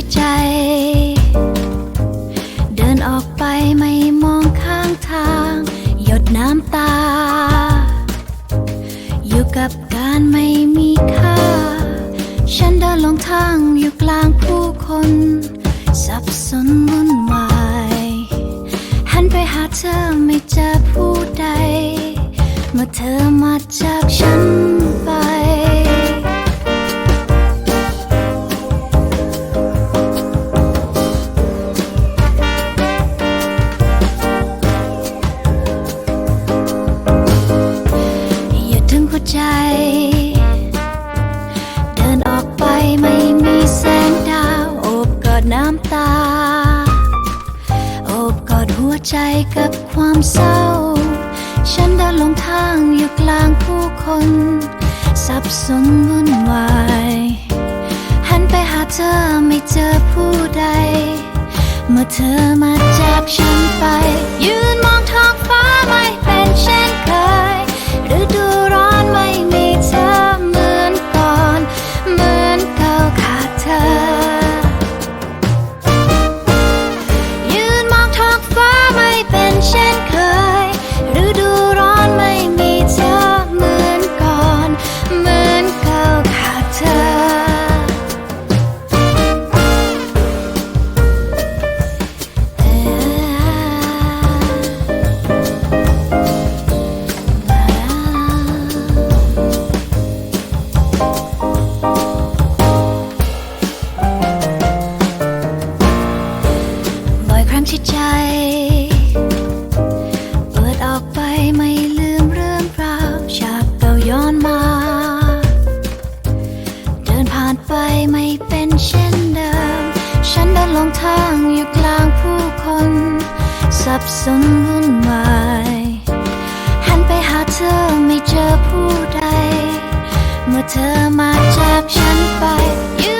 ที่ใจ เดินออกไปไม่มองข้างทาง หยดน้ำตา อยู่กับการไม่มีค่า ฉันเดินลงทางอยู่กลางผู้คนสับสนวุ่นวาย หันไปหาเธอไม่เจอผู้ใด เมื่อเธอมาจากฉัน หัวใจกับความเศร้า ฉันเดินลงทางอยู่กลางผู้คน สับสนวุ่นวาย หันไปหาเธอไม่เจอผู้ใด เมื่อเธอมาจากฉันานไปไม่เป็นเช่นเดิม ฉันเดินลงทางอยู่กลางผู้คน สับสนวุ่นวายหันไปหาเธอไม่เจอผู้ใด เมื่อเธอมาจากฉันไป you